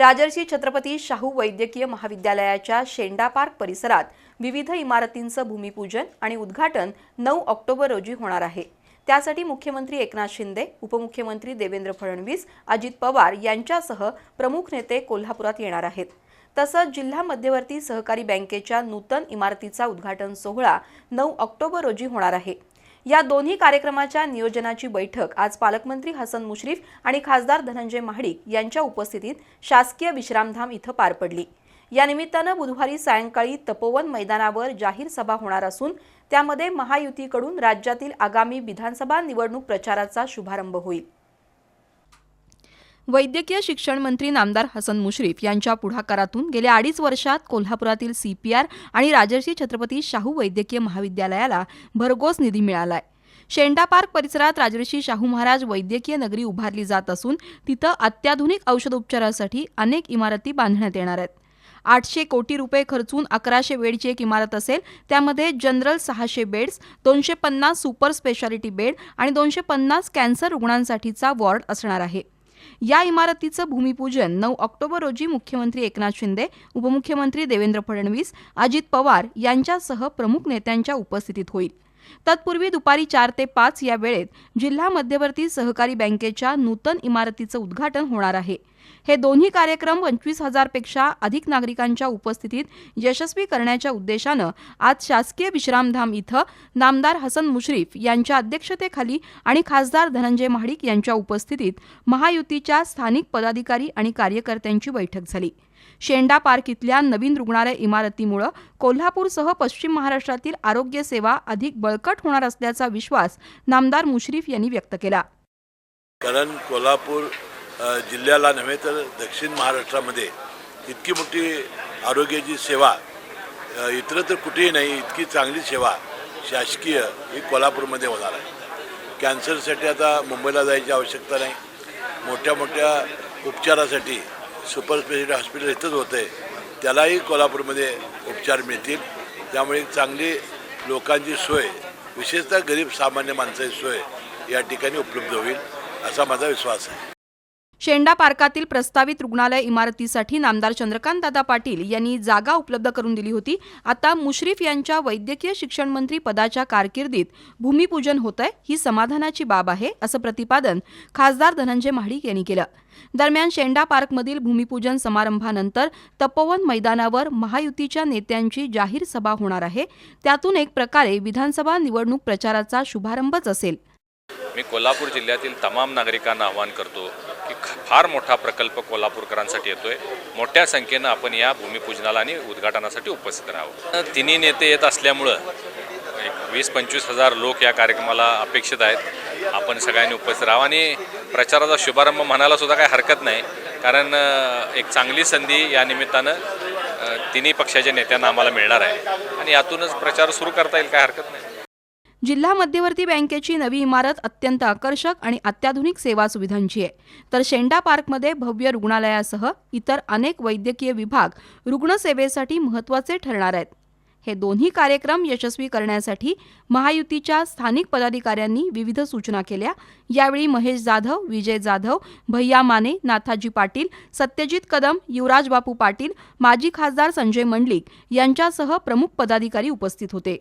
राजर्षी छत्रपती शाहू वैद्यकीय महाविद्यालयाच्या शेंडा पार्क परिसरात विविध इमारतींचं भूमिपूजन आणि उद्घाटन नऊ ऑक्टोबर रोजी होणार आहे. त्यासाठी मुख्यमंत्री एकनाथ शिंदे उपमुख्यमंत्री देवेंद्र फडणवीस अजित पवार यांच्यासह प्रमुख नेते कोल्हापुरात येणार आहेत. तसंच जिल्हा मध्यवर्ती सहकारी बँकेच्या नूतन इमारतीचा उद्घाटन सोहळा नऊ ऑक्टोबर रोजी होणार आहे. या दोन्ही कार्यक्रमाच्या नियोजनाची बैठक आज पालकमंत्री हसन मुश्रीफ आणि खासदार धनंजय महाडिक यांच्या उपस्थितीत शासकीय विश्रामधाम इथं पार पडली. या निमित्तानं बुधवारी सायंकाळी तपोवन मैदानावर जाहीर सभा होणार असून त्यामध्ये महायुतीकडून राज्यातील आगामी विधानसभा निवडणूक प्रचाराचा शुभारंभ होईल. वैद्यकीय शिक्षण मंत्री नामदार हसन मुश्रीफ यांच्या पुढाकारातून गेल्या अडीच वर्षात कोल्हापुरातील सीपीआर आणि राजर्षी छत्रपती शाहू वैद्यकीय महाविद्यालयाला भरघोस निधी मिळालाय. शेंडा पार्क परिसरात राजर्षी शाहू महाराज वैद्यकीय नगरी उभारली जात असून तिथं अत्याधुनिक औषधोपचारासाठी अनेक इमारती बांधण्यात येणार आहेत. आठशे कोटी रुपये खर्चून अकराशे बेडची एक इमारत असेल त्यामध्ये जनरल सहाशे बेड्स दोनशे पन्नास सुपर स्पेशालिटी बेड आणि दोनशे पन्नास कॅन्सर रुग्णांसाठीचा वॉर्ड असणार आहे. या इमारतीचं भूमिपूजन नऊ ऑक्टोबर रोजी मुख्यमंत्री एकनाथ शिंदे उपमुख्यमंत्री देवेंद्र फडणवीस अजित पवार यांच्यासह प्रमुख नेत्यांच्या उपस्थितीत होईल. तत्पूर्वी दुपारी चार ते पाच या वेळेत जिल्हा मध्यवर्ती सहकारी बँकेच्या नूतन इमारतीचं उद्घाटन होणार आहे. हे दोन्ही कार्यक्रम पंचवीस हजारपेक्षा अधिक नागरिकांच्या उपस्थितीत यशस्वी करण्याच्या उद्देशानं आज शासकीय विश्रामधाम इथं नामदार हसन मुश्रीफ यांच्या अध्यक्षतेखाली आणि खासदार धनंजय महाडिक यांच्या उपस्थितीत महायुतीच्या स्थानिक पदाधिकारी आणि कार्यकर्त्यांची बैठक झाली. शेंडा पार्क इथल्या नवीन रुग्णालय इमारतीमुळे कोल्हापूरसह पश्चिम महाराष्ट्रातील आरोग्य सेवा अधिक बळकट होणार असल्याचा विश्वास नामदार मुश्रीफ यांनी व्यक्त केला. कारण कोल्हापूर जिल्ह्याला नव्हे तर दक्षिण महाराष्ट्रामध्ये इतकी मोठी आरोग्याची सेवा इतर इतरत्र कुठेही नाही इतकी चांगली सेवा शासकीय ही कोल्हापूरमध्ये होणार आहे. कॅन्सरसाठी आता मुंबईला जायची आवश्यकता नाही. मोठ्या मोठ्या उपचारासाठी सुपर स्पेशालिटी हॉस्पिटल इथंच होतं आहे त्यालाही कोल्हापूरमध्ये उपचार मिळतील. त्यामुळे चांगली लोकांची सोय विशेषतः गरीब सामान्य माणसाची सोय या ठिकाणी उपलब्ध होईल असा माझा विश्वास आहे. शेंडा पार्कातील प्रस्तावित रुग्णालय इमारतीसाठी नामदार चंद्रकांतदादा पाटील यांनी जागा उपलब्ध करून दिली होती. आता मुश्रीफ यांच्या वैद्यकीय शिक्षण मंत्री पदाच्या कारकिर्दीत भूमिपूजन होत आहे ही समाधानाची बाब आहे असं प्रतिपादन खासदार धनंजय महाडिक यांनी केलं. दरम्यान शेंडा पार्कमधील भूमिपूजन समारंभानंतर तपोवन मैदानावर महायुतीच्या नेत्यांची जाहीर सभा होणार आहे. त्यातून एक प्रकारे विधानसभा निवडणूक प्रचाराचा शुभारंभच असेल. मी कोल्हापूर जिल्ह्यातील तमाम नागरिकांना आवाहन करतो फार मोठा प्रकल्प कोल्हापूरकरांसाठी येतोय. मोठ्या संख्येनं आपण या भूमिपूजनाला आणि उद्घाटनासाठी उपस्थित राहावं. तिन्ही नेते येत असल्यामुळं एक वीस पंचवीस हजार लोक या कार्यक्रमाला अपेक्षित आहेत. आपण सगळ्यांनी उपस्थित राहावं आणि प्रचाराचा शुभारंभ म्हणायला सुद्धा काही हरकत नाही. कारण एक चांगली संधी या निमित्तानं तिन्ही पक्षाच्या नेत्यांना आम्हाला मिळणार आहे. आणि यातूनच प्रचार सुरू करता येईल काय हरकत नाही. जिल्हा मध्यवर्ती बँकेची नवी इमारत अत्यंत आकर्षक आणि अत्याधुनिक सेवा सुविधांची आहे. तर शेंडा पार्कमध्ये भव्य रुग्णालयासह इतर अनेक वैद्यकीय विभाग रुग्णसेवेसाठी महत्त्वाचे ठरणार आहेत. हे दोन्ही कार्यक्रम यशस्वी करण्यासाठी महायुतीच्या स्थानिक पदाधिकाऱ्यांनी विविध सूचना केल्या. यावेळी महेश जाधव विजय जाधव भैया माने नाथाजी पाटील सत्यजित कदम युवराज बापू पाटील माजी खासदार संजय मंडलिक यांच्यासह प्रमुख पदाधिकारी उपस्थित होते.